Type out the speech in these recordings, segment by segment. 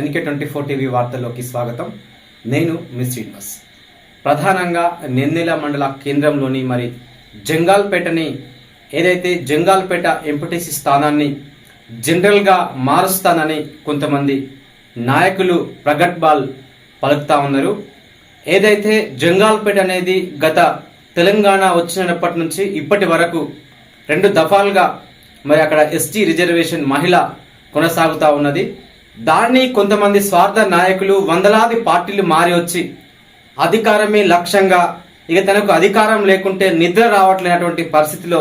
NK twenty four TV వార్తల్లోకి స్వాగతం. నేను మిస్ శ్రీనివాస్. ప్రధానంగా నెన్నెల మండల కేంద్రంలోని మరి జంగాల్పేటని ఏదైతే జంగాల్పేట ఎంపీటీసీ స్థానాన్ని జనరల్గా మారుస్తానని కొంతమంది నాయకులు ప్రగట్బాల్ పలుకుతా ఉన్నారు. ఏదైతే జంగాల్పేట అనేది గత తెలంగాణ వచ్చినప్పటి నుంచి ఇప్పటి వరకు రెండు దఫాలుగా మరి అక్కడ ఎస్టీ రిజర్వేషన్ మహిళ కొనసాగుతా ఉన్నది. దాన్ని కొంతమంది స్వార్థ నాయకులు వందలాది పార్టీలు మారి వచ్చి అధికారమే లక్ష్యంగా ఇక తనకు అధికారం లేకుంటే నిద్ర రావట్లేనటువంటి పరిస్థితిలో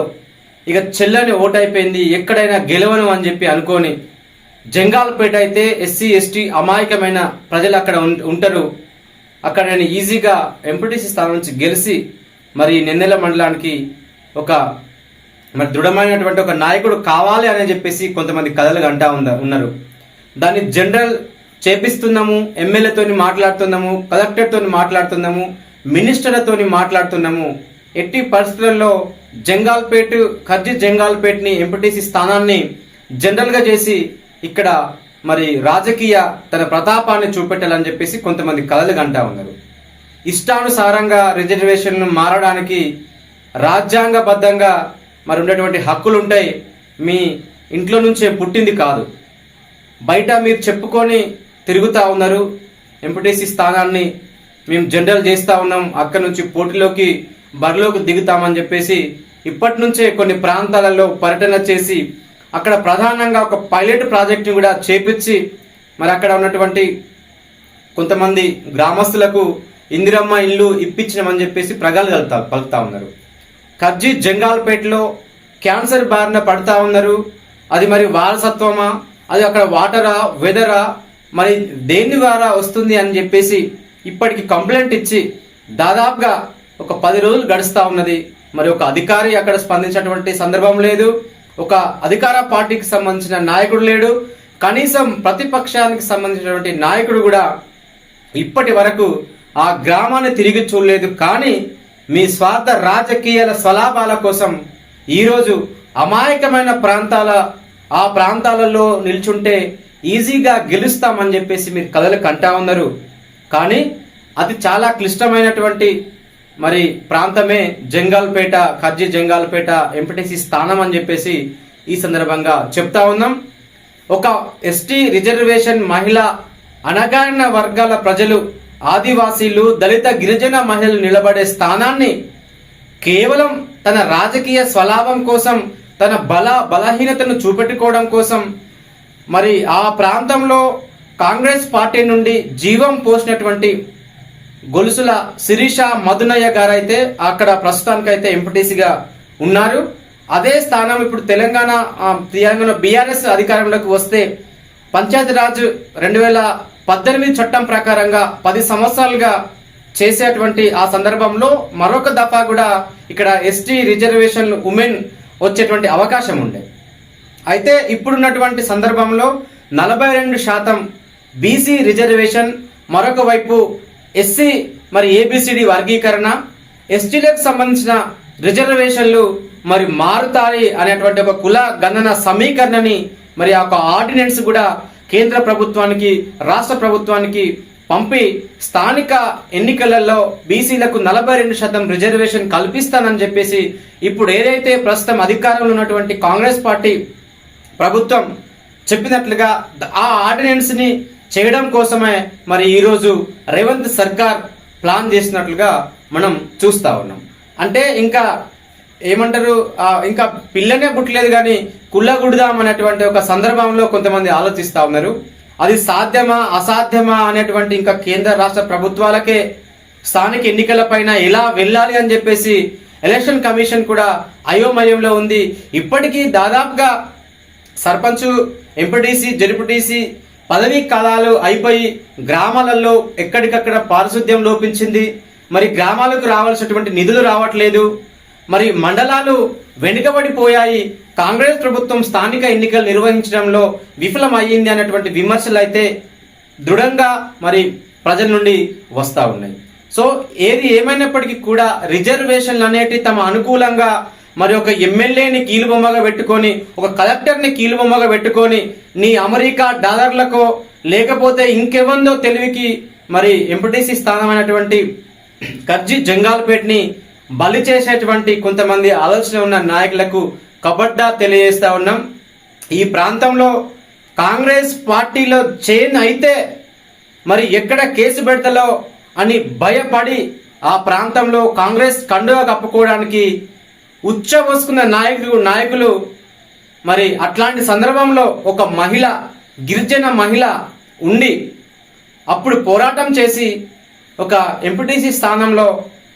ఇక చెల్లని ఓటైపోయింది ఎక్కడైనా గెలవను అని చెప్పి అనుకొని జంగాల్పేట అయితే ఎస్సీ ఎస్టీ అమాయకమైన ప్రజలు అక్కడ ఉంటారు. అక్కడ నేను ఈజీగా ఎంపీటీసీ స్థానం నుంచి గెలిచి మరి నిన్నెల మండలానికి ఒక మరి దృఢమైనటువంటి ఒక నాయకుడు కావాలి అని చెప్పేసి కొంతమంది కథలు అంటా ఉన్నారు. దాన్ని జనరల్ చేపిస్తున్నాము ఎమ్మెల్యేతోని మాట్లాడుతున్నాము కలెక్టర్తో మాట్లాడుతున్నాము మినిస్టర్లతోని మాట్లాడుతున్నాము. ఎట్టి పరిస్థితుల్లో జంగాల్పేట్ ఖర్జి జంగాల్పేట్ని ఎంపీటీసీ స్థానాన్ని జనరల్గా చేసి ఇక్కడ మరి రాజకీయ తన ప్రతాపాన్ని చూపెట్టాలని చెప్పేసి కొంతమంది కలలు కంటా ఉన్నారు. ఇష్టానుసారంగా రిజర్వేషన్లు మారడానికి రాజ్యాంగబద్ధంగా మరి ఉండేటువంటి హక్కులు ఉంటాయి మీ ఇంట్లో నుంచే పుట్టింది కాదు. బయట మీరు చెప్పుకొని తిరుగుతూ ఉన్నారు. ఎంపీటీసీ స్థానాన్ని మేము జనరల్ చేస్తూ ఉన్నాం. అక్కడ నుంచి పోటీలోకి బరిలోకి దిగుతామని చెప్పేసి ఇప్పటి నుంచే కొన్ని ప్రాంతాలలో పర్యటన చేసి అక్కడ ప్రధానంగా ఒక పైలట్ ప్రాజెక్ట్ని కూడా చేపించి మరి అక్కడ ఉన్నటువంటి కొంతమంది గ్రామస్తులకు ఇందిరమ్మ ఇల్లు ఇప్పించినామని చెప్పేసి ప్రగలు కలుతా పలుకుతా ఉన్నారు. కబ్జీ జంగాల్పేటలో క్యాన్సర్ బారిన పడుతూ ఉన్నారు. అది మరి వారసత్వమా? అది అక్కడ వాటరా వెదరా మరి దేని ద్వారా వస్తుంది అని చెప్పేసి ఇప్పటికి కంప్లైంట్ ఇచ్చి దాదాపుగా ఒక పది రోజులు గడుస్తూ ఉన్నది. మరి ఒక అధికారి అక్కడ స్పందించినటువంటి సందర్భం లేదు. ఒక అధికార పార్టీకి సంబంధించిన నాయకుడు లేడు. కనీసం ప్రతిపక్షానికి సంబంధించినటువంటి నాయకుడు కూడా ఇప్పటి వరకు ఆ గ్రామాన్ని తిరిగి చూడలేదు. కానీ మీ స్వార్థ రాజకీయాల స్వలాభాల కోసం ఈరోజు అమాయకమైన ప్రాంతాల ఆ ప్రాంతాలలో నిల్చుంటే ఈజీగా గెలుస్తామని చెప్పేసి మీరు కథలు కంటా ఉన్నారు. కానీ అది చాలా క్లిష్టమైనటువంటి మరి ప్రాంతమే జంగాల్పేట ఖర్జీ జంగాల్పేట ఎంపీటీసీ స్థానం అని చెప్పేసి ఈ సందర్భంగా చెప్తా ఉన్నాం. ఒక ఎస్టీ రిజర్వేషన్ మహిళ అణగారిన వర్గాల ప్రజలు ఆదివాసీలు దళిత గిరిజన మహిళలు నిలబడే స్థానాన్ని కేవలం తన రాజకీయ స్వలాభం కోసం తన బల బలహీనతను చూపెట్టుకోవడం కోసం మరి ఆ ప్రాంతంలో కాంగ్రెస్ పార్టీ నుండి జీవం పోసినటువంటి గొలుసుల శిరీష మధునయ్య గారైతే అక్కడ ప్రస్తుతానికైతే ఎంపీటీసీగా ఉన్నారు. అదే స్థానం ఇప్పుడు తెలంగాణ తెలంగాణ బీఆర్ఎస్ అధికారంలోకి వస్తే పంచాయతీరాజ్ రెండు వేల పద్దెనిమిది చట్టం ప్రకారంగా పది సంవత్సరాలుగా చేసేటువంటి ఆ సందర్భంలో మరొక దఫా కూడా ఇక్కడ ఎస్టీ రిజర్వేషన్ ఉమెన్ వచ్చేటువంటి అవకాశం ఉండే. అయితే ఇప్పుడున్నటువంటి సందర్భంలో నలభై రెండు శాతం బీసీ రిజర్వేషన్ మరొక వైపు ఎస్సీ మరి ఏబిసిడి వర్గీకరణ ఎస్టీలకు సంబంధించిన రిజర్వేషన్లు మరి మారుతాయి అనేటువంటి ఒక కుల గణన సమీకరణని మరి ఆ ఒక ఆర్డినెన్స్ కూడా కేంద్ర ప్రభుత్వానికి రాష్ట్ర ప్రభుత్వానికి పంపి స్థానిక ఎన్నికలలో బీసీలకు నలభై రెండు శాతం రిజర్వేషన్ కల్పిస్తానని చెప్పేసి ఇప్పుడు ఏదైతే ప్రస్తుతం అధికారంలో ఉన్నటువంటి కాంగ్రెస్ పార్టీ ప్రభుత్వం చెప్పినట్లుగా ఆ ఆర్డినెన్స్ని చేయడం కోసమే మరి ఈరోజు రేవంత్ సర్కార్ ప్లాన్ చేసినట్లుగా మనం చూస్తా ఉన్నాం. అంటే ఇంకా ఏమంటారు ఇంకా పిల్లనే పుట్టలేదు కానీ కుళ్ళగుడుదాం అనేటువంటి ఒక సందర్భంలో కొంతమంది ఆలోచిస్తూ ఉన్నారు. అది సాధ్యమా అసాధ్యమా అనేటువంటి ఇంకా కేంద్ర రాష్ట్ర ప్రభుత్వాలకే స్థానిక ఎన్నికలపైన ఎలా వెళ్ళాలి అని చెప్పేసి ఎలక్షన్ కమిషన్ కూడా అయోమయంలో ఉంది. ఇప్పటికీ దాదాపుగా సర్పంచ్ ఎంపీటీసీ జడ్పీటీసీ పదవీ కాలాలు అయిపోయి గ్రామాలలో ఎక్కడికక్కడ పారిశుద్ధ్యం లోపించింది. మరి గ్రామాలకు రావాల్సినటువంటి నిధులు రావట్లేదు. మరి మండలాలు వెనుకబడిపోయాయి. కాంగ్రెస్ ప్రభుత్వం స్థానిక ఎన్నికలు నిర్వహించడంలో విఫలమయ్యింది అనేటువంటి విమర్శలు అయితే దృఢంగా మరి ప్రజల నుండి వస్తూ ఉన్నాయి. సో ఏది ఏమైనప్పటికీ కూడా రిజర్వేషన్లు అనేటివి తమ అనుకూలంగా మరి ఒక ఎమ్మెల్యేని కీలుబొమ్మగా పెట్టుకొని ఒక కలెక్టర్ని కీలుబొమ్మగా పెట్టుకొని నీ అమెరికా డాలర్లకో లేకపోతే ఇంకెవందో తెలివికి మరి ఎంపీటీసీ స్థానమైనటువంటి కర్జీ జంగాల్పేట్ని బలి చేసేటువంటి కొంతమంది ఆలోచన ఉన్న నాయకులకు కబడ్డా తెలియజేస్తా ఉన్నాం. ఈ ప్రాంతంలో కాంగ్రెస్ పార్టీలో చేన్ అయితే మరి ఎక్కడ కేసు పెడతలో అని భయపడి ఆ ప్రాంతంలో కాంగ్రెస్ కండుగా కప్పుకోవడానికి ఉచ్చబోసుకున్న నాయకులు నాయకులు మరి అట్లాంటి సందర్భంలో ఒక మహిళ గిరిజన మహిళ ఉండి అప్పుడు పోరాటం చేసి ఒక ఎంపీటీసీ స్థానంలో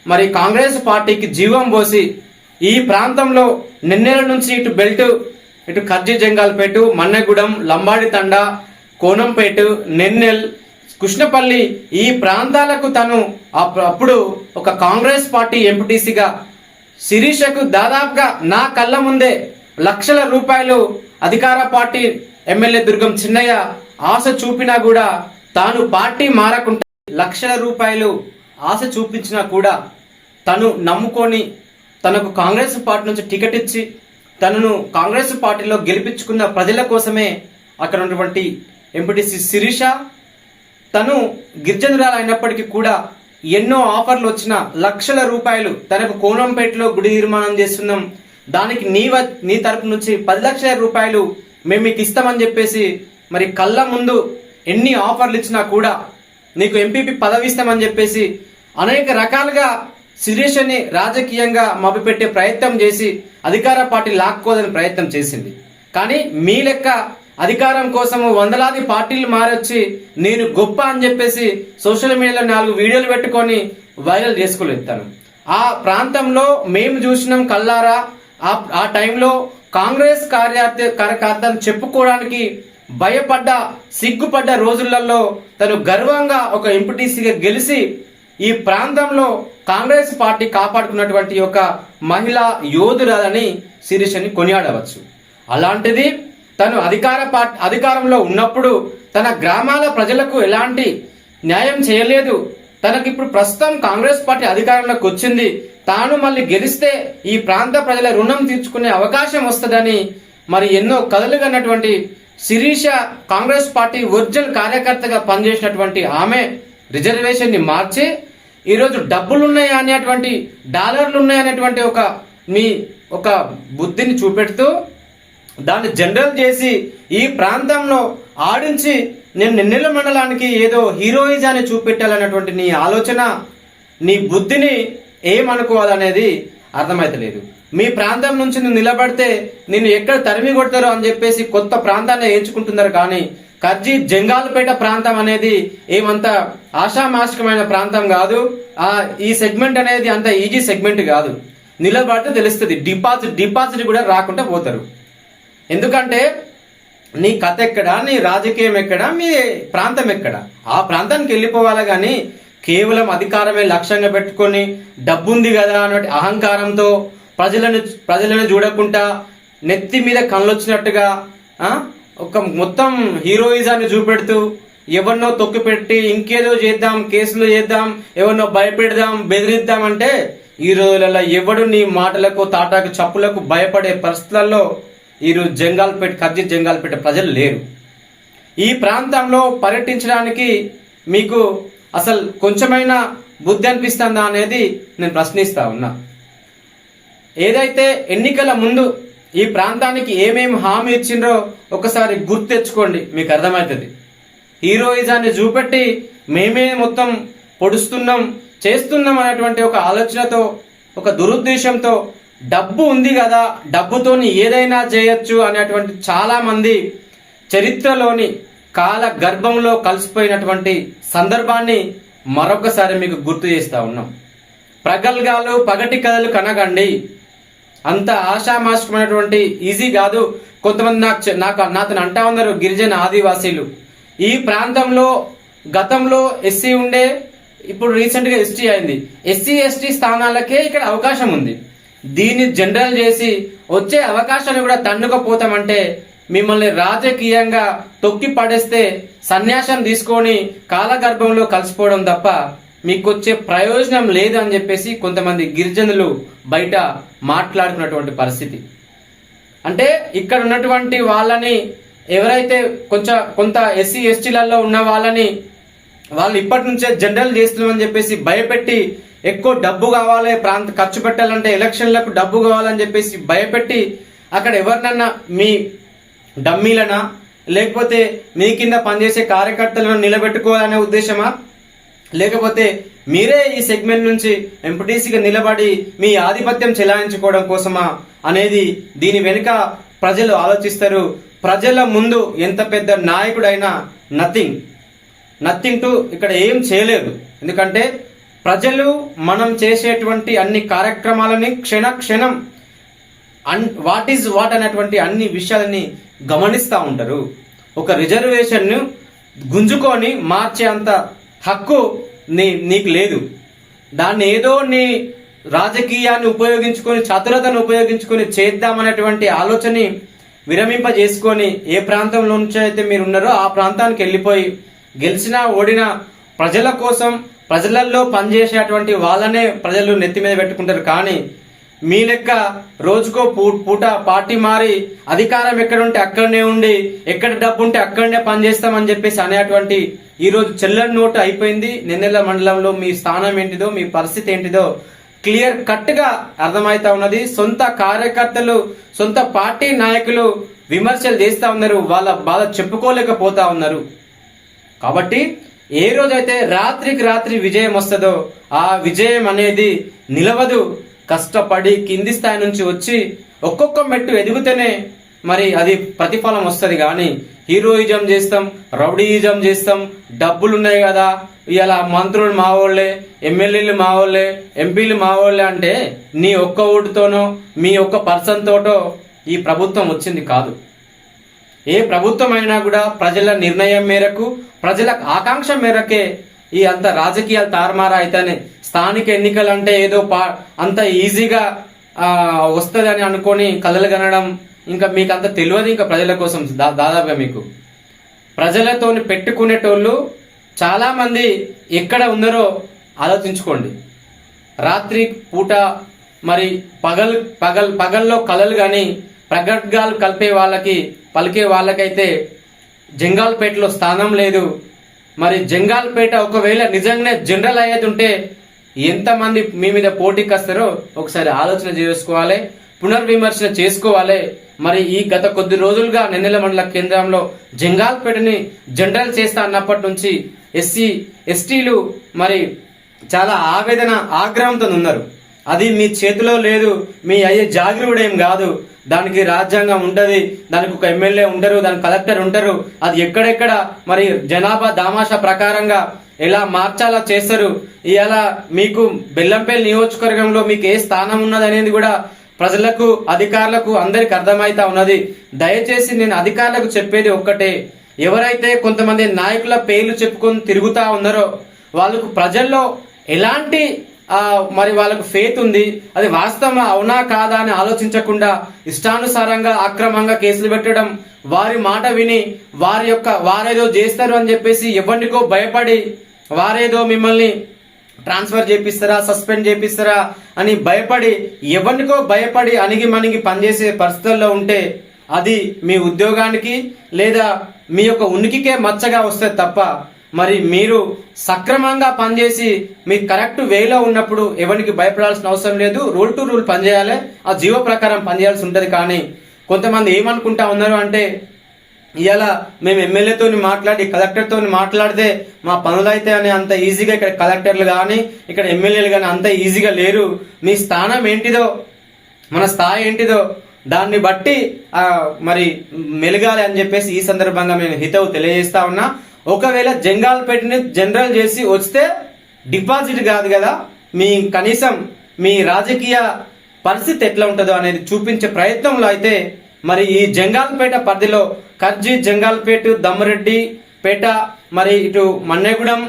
మరి కాంగ్రెస్ పార్టీకి జీవం పోసి ఈ ప్రాంతంలో నిన్నెల నుంచి ఇటు బెల్ట్ ఇటు కర్జీ జంగాల్పేటు మన్నెగూడెం లంబాడి కోనంపేటు నెన్నెల్ కృష్ణపల్లి ఈ ప్రాంతాలకు తను అప్పుడు ఒక కాంగ్రెస్ పార్టీ ఎంపీటీసీగా శిరీషకు దాదాపుగా నా కళ్ళ ముందే లక్షల రూపాయలు అధికార పార్టీ ఎమ్మెల్యే దుర్గం చిన్నయ్య ఆశ చూపినా కూడా తాను పార్టీ మారకుండా లక్షల రూపాయలు ఆశ చూపించినా కూడా తను నమ్ముకొని తనకు కాంగ్రెస్ పార్టీ నుంచి టికెట్ ఇచ్చి తనను కాంగ్రెస్ పార్టీలో గెలిపించుకున్న ప్రజల కోసమే అక్కడ ఉన్నటువంటి ఎంపీటీసీ శిరీష తను గిరిజనురాలు అయినప్పటికీ కూడా ఎన్నో ఆఫర్లు వచ్చిన లక్షల రూపాయలు తనకు కోనంపేటలో గుడి నిర్మాణం చేస్తున్నాం. దానికి నీ వ- నీ తరపు నుంచి పది లక్షల రూపాయలు మేము మీకు ఇస్తామని చెప్పేసి మరి కళ్ళ ముందు ఎన్ని ఆఫర్లు ఇచ్చినా కూడా నీకు ఎంపీపీ పదవి ఇస్తామని చెప్పేసి అనేక రకాలుగా శిరీషని రాజకీయంగా మభ్యపెట్టే ప్రయత్నం చేసి అధికార పార్టీ లాక్కోదని ప్రయత్నం చేసింది. కానీ మీ లెక్క అధికారం కోసం వందలాది పార్టీలు మారొచ్చి నేను గొప్ప అని చెప్పేసి సోషల్ మీడియాలో నాలుగు వీడియోలు పెట్టుకొని వైరల్ చేసుకోలేదు ఆ ప్రాంతంలో మేము చూసినాం కల్లారా ఆ ఆ టైంలో కాంగ్రెస్ కార్యార్థి కార్యకర్తను చెప్పుకోవడానికి భయపడ్డ సిగ్గుపడ్డ రోజులలో తను గర్వంగా ఒక ఎంపీటీసీగా గెలిచి ఈ ప్రాంతంలో కాంగ్రెస్ పార్టీ కాపాడుకున్నటువంటి ఒక మహిళా యోధురాలని శిరీషని కొనియాడవచ్చు. అలాంటిది తను అధికార పార్టీ అధికారంలో ఉన్నప్పుడు తన గ్రామాల ప్రజలకు ఎలాంటి న్యాయం చేయలేదు. తనకి ఇప్పుడు ప్రస్తుతం కాంగ్రెస్ పార్టీ అధికారంలోకి వచ్చింది. తాను మళ్ళీ గెలిస్తే ఈ ప్రాంత ప్రజల రుణం తీర్చుకునే అవకాశం వస్తుందని మరి ఎన్నో కథలు కన్నటువంటి శిరీష కాంగ్రెస్ పార్టీ ఒరిజినల్ కార్యకర్తగా పనిచేసినటువంటి ఆమె రిజర్వేషన్ని మార్చి ఈరోజు డబ్బులు ఉన్నాయా అనేటువంటి డాలర్లు ఉన్నాయి అనేటువంటి ఒక మీ ఒక బుద్ధిని చూపెడుతూ దాన్ని జనరల్ చేసి ఈ ప్రాంతంలో ఆడించి నేను నిన్నెల మండలానికి ఏదో హీరోయిజాన్ని చూపెట్టాలన్నటువంటి నీ ఆలోచన నీ బుద్ధిని ఏమనుకోవాలనేది అర్థమైతలేదు. మీ ప్రాంతం నుంచి నువ్వు నిలబడితే నిన్ను ఎక్కడ తరిమి కొడతారో అని చెప్పేసి కొత్త ప్రాంతాన్ని ఎంచుకుంటున్నారు కానీ కర్జీ జంగాలపేట ప్రాంతం అనేది ఏమంత ఆషామాషకమైన ప్రాంతం కాదు. ఆ ఈ సెగ్మెంట్ అనేది అంత ఈజీ సెగ్మెంట్ కాదు. నిలబడితే తెలుస్తుంది. డిపాజిట్ డిపాజిట్ కూడా రాకుండా పోతారు. ఎందుకంటే నీ కథ ఎక్కడ నీ రాజకీయం ఎక్కడ మీ ప్రాంతం ఎక్కడ? ఆ ప్రాంతానికి వెళ్ళిపోవాలి కానీ కేవలం అధికారమే లక్ష్యంగా పెట్టుకొని డబ్బుంది కదా అన్నట్టు అహంకారంతో ప్రజలను ప్రజలను చూడకుండా నెత్తి మీద కళ్ళొచ్చినట్టుగా ఒక మొత్తం హీరోయిజాన్ని చూపెడుతూ ఎవరినో తొక్కి పెట్టి ఇంకేదో చేద్దాం కేసులు చేద్దాం ఎవరినో భయపెడదాం బెదిరిద్దాం అంటే ఈ రోజులలో ఎవడు నీ మాటలకు తాటాకు చప్పులకు భయపడే పరిస్థితులలో ఈరోజు జంగాల్పేట కర్జీ జంగాల్పేట ప్రజలు లేరు. ఈ ప్రాంతంలో పర్యటించడానికి మీకు అసలు కొంచెమైనా బుద్ధి అనిపిస్తుందా అనేది నేను ప్రశ్నిస్తా ఉన్నా. ఏదైతే ఎన్నికల ముందు ఈ ప్రాంతానికి ఏమేమి హామీ ఇచ్చిండ్రో ఒకసారి గుర్తు తెచ్చుకోండి మీకు అర్థమవుతుంది హీరోయిజాన్ని చూపెట్టి మేమే మొత్తం పొడుస్తున్నాం చేస్తున్నాం అనేటువంటి ఒక ఆలోచనతో ఒక దురుద్దేశంతో డబ్బు ఉంది కదా డబ్బుతోని ఏదైనా చేయొచ్చు అనేటువంటి చాలామంది చరిత్రలోని కాల గర్భంలో కలిసిపోయినటువంటి సందర్భాన్ని మరొకసారి మీకు గుర్తు చేస్తూ ఉన్నాం. ప్రగల్గాలు పగటి కథలు కనగండి. అంత ఆషామాషకమైనటువంటి ఈజీ కాదు. కొంతమంది నాకు నాకు నాతను అంటా ఉన్నారు గిరిజన ఆదివాసీలు. ఈ ప్రాంతంలో గతంలో ఎస్సీ ఉండే ఇప్పుడు రీసెంట్గా ఎస్టీ అయింది. ఎస్సీ ఎస్టీ స్థానాలకే ఇక్కడ అవకాశం ఉంది. దీన్ని జనరల్ చేసి వచ్చే అవకాశాన్ని కూడా తన్నుకపోతామంటే మిమ్మల్ని రాజకీయంగా తొక్కి పడేస్తే సన్యాసం తీసుకొని కాలగర్భంలో కలిసిపోవడం తప్ప మీకు వచ్చే ప్రయోజనం లేదు అని చెప్పేసి కొంతమంది గిరిజనులు బయట మాట్లాడుకున్నటువంటి పరిస్థితి. అంటే ఇక్కడ ఉన్నటువంటి వాళ్ళని ఎవరైతే కొంచెం కొంత ఎస్సీ ఎస్టీలలో ఉన్న వాళ్ళని వాళ్ళు ఇప్పటి నుంచే జనరల్ చేస్తున్నామని చెప్పేసి భయపెట్టి ఎక్కువ డబ్బు కావాలి ప్రాంత ఖర్చు పెట్టాలంటే ఎలక్షన్లకు డబ్బు కావాలని చెప్పేసి భయపెట్టి అక్కడ ఎవరినన్నా మీ డమ్మీలనా లేకపోతే మీ కింద పనిచేసే కార్యకర్తలను నిలబెట్టుకోవాలనే ఉద్దేశమా? లేకపోతే మీరే ఈ సెగ్మెంట్ నుంచి ఎంపీటీసీగా నిలబడి మీ ఆధిపత్యం చెలాయించుకోవడం కోసమా అనేది దీని వెనుక ప్రజలు ఆలోచిస్తారు. ప్రజల ముందు ఎంత పెద్ద నాయకుడైనా నథింగ్. నథింగ్ టు ఇక్కడ ఏం చేయలేదు. ఎందుకంటే ప్రజలు మనం చేసేటువంటి అన్ని కార్యక్రమాలని క్షణ క్షణం అన్ వాట్ ఈజ్ వాట్ అనేటువంటి అన్ని విషయాలని గమనిస్తూ ఉంటారు. ఒక రిజర్వేషన్ను గుంజుకొని మార్చే అంత హక్కు నీ నీకు లేదు. దాన్ని ఏదో నీ రాజకీయాన్ని ఉపయోగించుకొని చతురతను ఉపయోగించుకొని చేద్దామనేటువంటి ఆలోచనని విరమింపజేసుకొని ఏ ప్రాంతంలో నుంచి అయితే మీరు ఉన్నారో ఆ ప్రాంతానికి వెళ్ళిపోయి గెలిచినా ఓడినా ప్రజల కోసం ప్రజలల్లో పనిచేసేటువంటి వాళ్ళనే ప్రజలు నెత్తి మీద పెట్టుకుంటారు. కానీ మీ లెక్క రోజుకో పూ పూట పార్టీ మారి అధికారం ఎక్కడ ఉంటే అక్కడనే ఉండి ఎక్కడ డబ్బు ఉంటే అక్కడనే పనిచేస్తామని చెప్పేసి అనేటువంటి ఈరోజు చెల్లని నోటు అయిపోయింది. నిన్నెల మండలంలో మీ స్థానం ఏంటిదో మీ పరిస్థితి ఏంటిదో క్లియర్ కట్గా అర్థమైతా ఉన్నది. సొంత కార్యకర్తలు సొంత పార్టీ నాయకులు విమర్శలు చేస్తా ఉన్నారు. వాళ్ళ బాధ చెప్పుకోలేకపోతా ఉన్నారు. కాబట్టి ఏ రోజైతే రాత్రికి రాత్రి విజయం వస్తుందో ఆ విజయం అనేది నిలవదు. కష్టపడి కింది స్థాయి నుంచి వచ్చి ఒక్కొక్క మెట్టు ఎదిగితేనే మరి అది ప్రతిఫలం వస్తుంది కానీ హీరోయిజం చేస్తాం రౌడీయిజం చేస్తాం డబ్బులు ఉన్నాయి కదా. ఇలా మంత్రులు మావోళ్ళే ఎమ్మెల్యేలు మావోళ్ళే ఎంపీలు మావోళ్ళే అంటే నీ ఒక్క ఓటుతోనో మీ ఒక్క పర్సన్ తోటో ఈ ప్రభుత్వం వచ్చింది కాదు. ఏ ప్రభుత్వం అయినా కూడా ప్రజల నిర్ణయం మేరకు ప్రజల ఆకాంక్ష మేరకే ఈ అంత రాజకీయాలు తారుమారు అయితేనే స్థానిక ఎన్నికలు అంటే ఏదో పా అంత ఈజీగా వస్తుంది అని అనుకొని కలలు కనడం ఇంకా మీకు అంత తెలియదు ఇంకా ప్రజల కోసం దా- దాదాపుగా మీకు. ప్రజలతోని పెట్టుకునేటోళ్ళు చాలామంది ఎక్కడ ఉన్నారో ఆలోచించుకోండి. రాత్రి పూట మరి పగల్ పగల్ పగల్లో కలలు కానీ ప్రగడ్గాలు కలిపే వాళ్ళకి పలికే వాళ్ళకైతే జంగాల్పేటలో స్థానం లేదు. మరి జంగాల్పేట ఒకవేళ నిజంగానే జనరల్ అయ్యేది ఉంటే ఎంతమంది మీ మీద పోటీకి వస్తారో ఒకసారి ఆలోచన చేసుకోవాలి. పునర్విమర్శన చేసుకోవాలి. మరి ఈ గత కొద్ది రోజులుగా నెన్నెల మండల కేంద్రంలో జంగాల్పేటని జనరల్ చేస్తా అన్నప్పటి నుంచి ఎస్సీ ఎస్టీలు మరి చాలా ఆవేదన ఆగ్రహంతో ఉన్నారు. అది మీ చేతిలో లేదు మీ అయ్యే జాగృడేం కాదు. దానికి రాజ్యాంగం ఉంటుంది దానికి ఒక ఎమ్మెల్యే ఉండరు దానికి కలెక్టర్ ఉంటారు. అది ఎక్కడెక్కడ మరి జనాభా దామాషా ప్రకారంగా ఎలా మార్చాలా చేస్తారు? ఇలా మీకు బెల్లంపల్లి నియోజకవర్గంలో మీకు ఏ స్థానం ఉన్నది అనేది కూడా ప్రజలకు అధికారులకు అందరికి అర్థమైతా ఉన్నది. దయచేసి నేను అధికారులకు చెప్పేది ఒక్కటే. ఎవరైతే కొంతమంది నాయకుల పేర్లు చెప్పుకొని తిరుగుతా ఉన్నారో వాళ్ళకు ప్రజల్లో ఎలాంటి మరి వాళ్ళకు ఫేత్ ఉంది అది వాస్తవం అవునా కాదా అని ఆలోచించకుండా ఇష్టానుసారంగా అక్రమంగా కేసులు పెట్టడం వారి మాట విని వారి యొక్క వారేదో చేస్తారు అని చెప్పేసి ఎవరికో భయపడి వారేదో మిమ్మల్ని ట్రాన్స్ఫర్ చేపిస్తారా సస్పెండ్ చేపిస్తారా అని భయపడి ఎవరికో భయపడి అణిగి మణిగి పనిచేసే పరిస్థితుల్లో ఉంటే అది మీ ఉద్యోగానికి లేదా మీ యొక్క ఉనికికే మచ్చగా వస్తే తప్ప మరి మీరు సక్రమంగా పనిచేసి మీరు కరెక్ట్ వేలో ఉన్నప్పుడు ఎవరికి భయపడాల్సిన అవసరం లేదు. రూల్ టు రూల్ పనిచేయాలి. ఆ జీవో ప్రకారం పనిచేయాల్సి ఉంటుంది కానీ కొంతమంది ఏమనుకుంటా ఉన్నారు అంటే ఇవాళ మేము ఎమ్మెల్యేతో మాట్లాడి కలెక్టర్తో మాట్లాడితే మా పనులు అయితే అని అంత ఈజీగా ఇక్కడ కలెక్టర్లు కానీ ఇక్కడ ఎమ్మెల్యేలు కానీ అంత ఈజీగా లేరు. మీ స్థానం ఏంటిదో మన స్థాయి ఏంటిదో దాన్ని బట్టి మరి మెలగాలి అని చెప్పేసి ఈ సందర్భంగా మేము హితవు తెలియజేస్తా ఉన్నా. ఒకవేళ జంగాల్పేటని జనరల్ చేసి వస్తే డిపాజిట్ కాదు కదా మీ కనీసం మీ రాజకీయ పరిస్థితి ఎట్లా ఉంటుందో అనేది చూపించే ప్రయత్నంలో అయితే మరి ఈ జంగాల్పేట పరిధిలో కర్జీ జంగాల్పేట దమ్మరెడ్డి పేట మరి ఇటు మన్నేగూడెం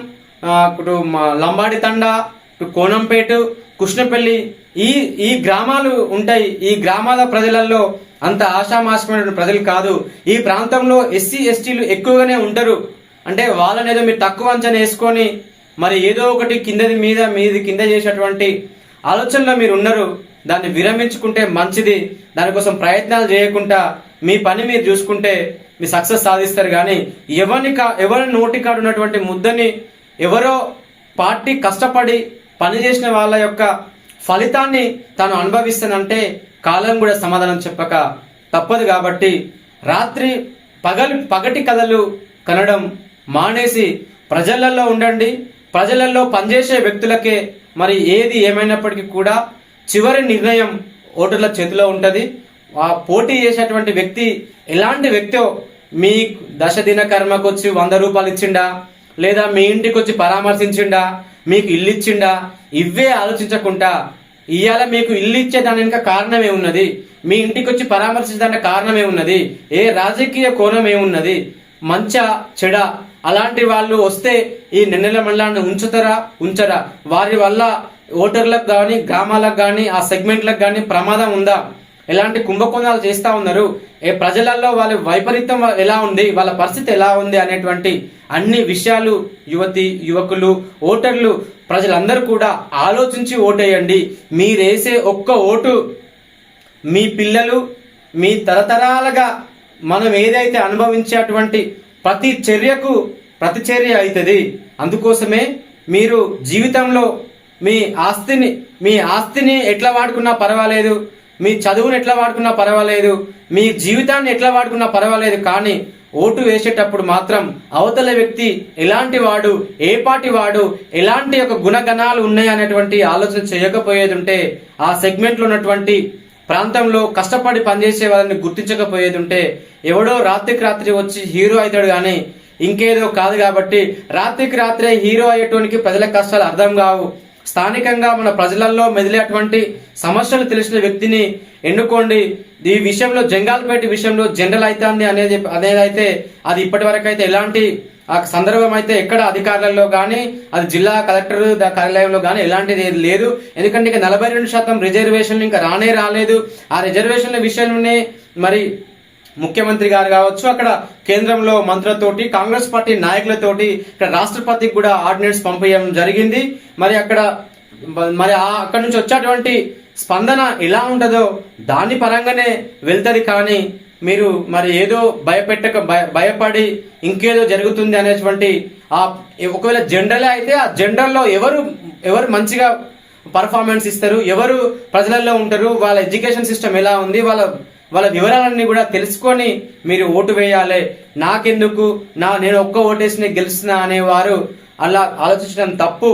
ఇటు లంబాడి తండా ఇటు కోనంపేట కృష్ణపల్లి ఈ ఈ గ్రామాలు ఉంటాయి. ఈ గ్రామాల ప్రజలలో అంత ఆషామాషమైన ప్రజలు కాదు. ఈ ప్రాంతంలో ఎస్సీ ఎస్టీలు ఎక్కువగానే ఉంటారు అంటే వాళ్ళని ఏదో మీరు తక్కువ అంచనా వేసుకొని మరి ఏదో ఒకటి కిందది మీద మీది కింద చేసేటువంటి ఆలోచనలో మీరు ఉన్నారు. దాన్ని విరమించుకుంటే మంచిది. దానికోసం ప్రయత్నాలు చేయకుండా మీ పని మీరు చూసుకుంటే మీ సక్సెస్ సాధిస్తారు. కానీ ఎవరిని కా ఎవరి నోటి కాడు ఉన్నటువంటి ముద్దని ఎవరో పార్టీ కష్టపడి పనిచేసిన వాళ్ళ యొక్క ఫలితాన్ని తాను అనుభవిస్తానంటే కాలం కూడా సమాధానం చెప్పక తప్పదు కాబట్టి రాత్రి పగలు పగటి కథలు కనడం మానేసి ప్రజలలో ఉండండి. ప్రజలలో పనిచేసే వ్యక్తులకే మరి ఏది ఏమైనప్పటికీ కూడా చివరి నిర్ణయం ఓటర్ల చేతిలో ఉంటుంది. ఆ పోటీ చేసేటువంటి వ్యక్తి ఎలాంటి వ్యక్తో మీ దశ దిన కర్మకు వచ్చి వంద రూపాయలు ఇచ్చిండా? లేదా మీ ఇంటికి వచ్చి పరామర్శించిండా? మీకు ఇల్లు ఇచ్చిండా ఇవే ఆలోచించకుండా ఇవాళ మీకు ఇల్లు ఇచ్చే దాని వెనుక కారణం ఏమున్నది మీ ఇంటికి వచ్చి పరామర్శించడానికి కారణం ఏమున్నది ఏ రాజకీయ కోణం ఏమున్నది మంచా చెడ అలాంటి వాళ్ళు వస్తే ఈ నెన్నెల మండలాన్ని ఉంచుతారా? ఉంచరా? వారి వల్ల ఓటర్లకు కానీ గ్రామాలకు కానీ ఆ సెగ్మెంట్లకు కానీ ప్రమాదం ఉందా? ఎలాంటి కుంభకోణాలు చేస్తూ ఉన్నారు? ఏ ప్రజలలో వాళ్ళ వైపరీత్యం ఎలా ఉంది? వాళ్ళ పరిస్థితి ఎలా ఉంది? అనేటువంటి అన్ని విషయాలు యువతి యువకులు ఓటర్లు ప్రజలందరూ కూడా ఆలోచించి ఓటేయండి. మీరేసే ఒక్క ఓటు మీ పిల్లలు మీ తరతరాలుగా మనం ఏదైతే అనుభవించేటువంటి ప్రతి చర్యకు ప్రతిచర్య అవుతుంది. అందుకోసమే మీరు జీవితంలో మీ ఆస్తిని మీ ఆస్తిని ఎట్లా వాడుకున్నా పర్వాలేదు మీ చదువుని ఎట్లా వాడుకున్నా పర్వాలేదు మీ జీవితాన్ని ఎట్లా వాడుకున్నా పర్వాలేదు కానీ ఓటు వేసేటప్పుడు మాత్రం అవతల వ్యక్తి ఎలాంటి వాడు ఏ పాటి వాడు ఎలాంటి ఒక గుణగణాలు ఉన్నాయి అనేటువంటి ఆలోచన చేయకపోయేది ఉంటే ఆ సెగ్మెంట్లో ఉన్నటువంటి ప్రాంతంలో కష్టపడి పనిచేసే వాళ్ళని గుర్తించకపోయేది ఉంటే ఎవడో రాత్రికి రాత్రి వచ్చి హీరో అవుతాడు కానీ ఇంకేదో కాదు కాబట్టి రాత్రికి రాత్రే హీరో అయ్యేటానికి ప్రజల కష్టాలు అర్థం కావు. స్థానికంగా మన ప్రజలలో మెదిలేటువంటి సమస్యలు తెలిసిన వ్యక్తిని ఎన్నుకోండి. ఈ విషయంలో జంగాల్పేట విషయంలో జనరల్ అవుతుంది అనేది అనేదైతే అది ఇప్పటి వరకు అయితే ఎలాంటి ఆ సందర్భం అయితే ఎక్కడ అధికారులలో కానీ అది జిల్లా కలెక్టర్ కార్యాలయంలో కానీ ఎలాంటిది లేదు. ఎందుకంటే ఇంకా నలభై రెండు శాతం రిజర్వేషన్లు ఇంకా రానే రాలేదు. ఆ రిజర్వేషన్ల విషయంలోనే మరి ముఖ్యమంత్రి గారు కావచ్చు అక్కడ కేంద్రంలో మంత్రులతోటి కాంగ్రెస్ పార్టీ నాయకులతోటి ఇక్కడ రాష్ట్రపతికి కూడా ఆర్డినెన్స్ పంపించడం జరిగింది. మరి అక్కడ మరి ఆ అక్కడ నుంచి వచ్చేటువంటి స్పందన ఎలా ఉంటుందో దాని పరంగానే వెళ్తుంది. కానీ మీరు మరి ఏదో భయపెట్టక భయ భయపడి ఇంకేదో జరుగుతుంది అనేటువంటి ఆ ఒకవేళ జెండర్లే అయితే ఆ జెండర్లో ఎవరు ఎవరు మంచిగా పర్ఫార్మెన్స్ ఇస్తారు? ఎవరు ప్రజలలో ఉంటారు? వాళ్ళ ఎడ్యుకేషన్ సిస్టమ్ ఎలా ఉంది? వాళ్ళ వాళ్ళ వివరాలన్నీ కూడా తెలుసుకొని మీరు ఓటు వేయాలి. నాకెందుకు? నా నేను ఒక్క ఓటేసి గెలుస్తున్నా అనేవారు అలా ఆలోచించడం తప్పు.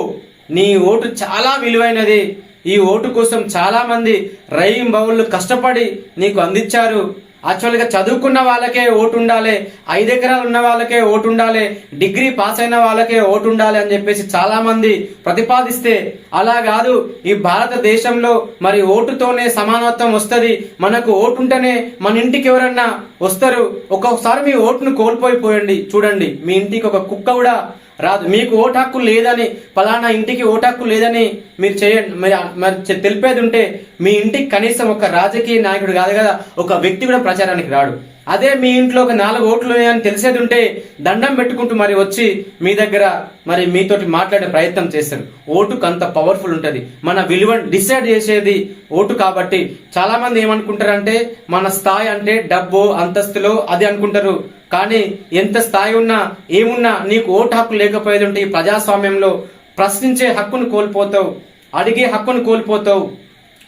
నీ ఓటు చాలా విలువైనది. ఈ ఓటు కోసం చాలామంది రైం బౌళ్ళు కష్టపడి నీకు అందించారు. యాక్చువల్గా చదువుకున్న వాళ్ళకే ఓటు ఉండాలి ఐదు ఎకరాలు ఉన్న వాళ్ళకే ఓటు ఉండాలి డిగ్రీ పాస్ అయిన వాళ్ళకే ఓటు ఉండాలి అని చెప్పేసి చాలామంది ప్రతిపాదిస్తే అలా కాదు. ఈ భారతదేశంలో మరి ఓటుతోనే సమానత్వం వస్తుంది. మనకు ఓటు ఉంటేనే మన ఇంటికి ఎవరన్నా వస్తారు. ఒక్కొక్కసారి మీ ఓటును కోల్పోయిపోయండి. చూడండి మీ ఇంటికి ఒక కుక్క కూడా రాదు. మీకు ఓటు హక్కు లేదని పలానా ఇంటికి ఓటు హక్కు లేదని మీరు చేయండి మరి మరి తెలిపేది ఉంటే మీ ఇంటికి కనీసం ఒక రాజకీయ నాయకుడు కాదు కదా ఒక వ్యక్తి కూడా ప్రచారానికి రాడు. అదే మీ ఇంట్లో ఒక నాలుగు ఓట్లు ఉన్నాయని తెలిసేది ఉంటే దండం పెట్టుకుంటూ మరి వచ్చి మీ దగ్గర మరి మీతోటి మాట్లాడే ప్రయత్నం చేస్తారు. ఓటుకు అంత పవర్ఫుల్ ఉంటుంది. మన విలువ డిసైడ్ చేసేది ఓటు కాబట్టి చాలామంది ఏమనుకుంటారంటే మన స్థాయి అంటే డబ్బు అంతస్తులో అది అనుకుంటారు. కానీ ఎంత స్థాయి ఉన్నా ఏమున్నా నీకు ఓటు హక్కు లేకపోయేది ఉంటే ఈ ప్రజాస్వామ్యంలో ప్రశ్నించే హక్కును కోల్పోతావు అడిగే హక్కును కోల్పోతావు.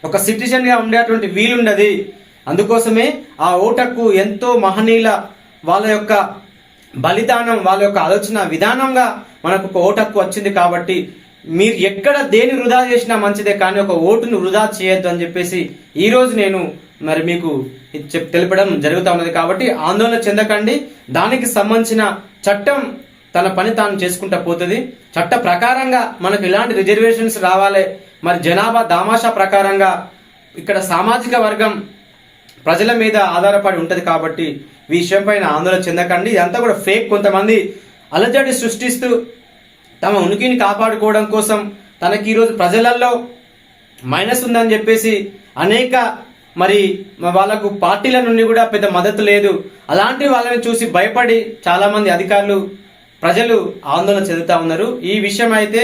ఒక సిటిజన్గా ఉండేటువంటి వీలుండది. అందుకోసమే ఆ ఓటకు ఎంతో మహనీయుల వాళ్ళ యొక్క బలిదానం వాళ్ళ యొక్క ఆలోచన విధానంగా మనకు ఒక ఓటక్కు వచ్చింది కాబట్టి మీరు ఎక్కడ దేని వృధా చేసినా మంచిదే కానీ ఒక ఓటును వృధా చేయొద్దు అని చెప్పేసి ఈరోజు నేను మరి మీకు తెలిపడం తెలపడం జరుగుతూ ఉన్నది కాబట్టి ఆందోళన చెందకండి. దానికి సంబంధించిన చట్టం తన పని తాను చేసుకుంటా పోతుంది. చట్ట ప్రకారంగా మనకు ఎలాంటి రిజర్వేషన్స్ రావాలి. మరి జనాభా దామాషా ప్రకారంగా ఇక్కడ సామాజిక వర్గం ప్రజల మీద ఆధారపడి ఉంటుంది కాబట్టి ఈ విషయం పైన ఆందోళన చెందకండి. ఇదంతా కూడా ఫేక్. కొంతమంది అలజడి సృష్టిస్తూ తమ ఉనికిని కాపాడుకోవడం కోసం తనకి ఈరోజు ప్రజలలో మైనస్ ఉందని చెప్పేసి అనేక మరి వాళ్ళకు పార్టీల నుండి కూడా పెద్ద మద్దతు లేదు. అలాంటి వాళ్ళని చూసి భయపడి చాలామంది అధికారులు ప్రజలు ఆందోళన చెందుతా ఉన్నారు. ఈ విషయం అయితే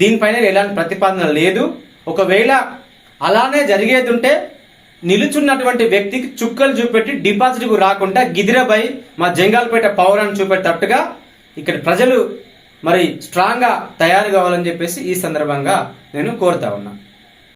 దీనిపైన ఎలాంటి ప్రతిపాదన లేదు. ఒకవేళ అలానే జరిగేది ఉంటే నిలుచున్నటువంటి వ్యక్తికి చుక్కలు చూపెట్టి డిపాజిట్కు రాకుండా గిదిరబై మా జంగాల్పేట పౌరాన్ని చూపెట్టట్టుగా ఇక్కడ ప్రజలు మరి స్ట్రాంగ్గా తయారు కావాలని చెప్పేసి ఈ సందర్భంగా నేను కోరుతా ఉన్నా.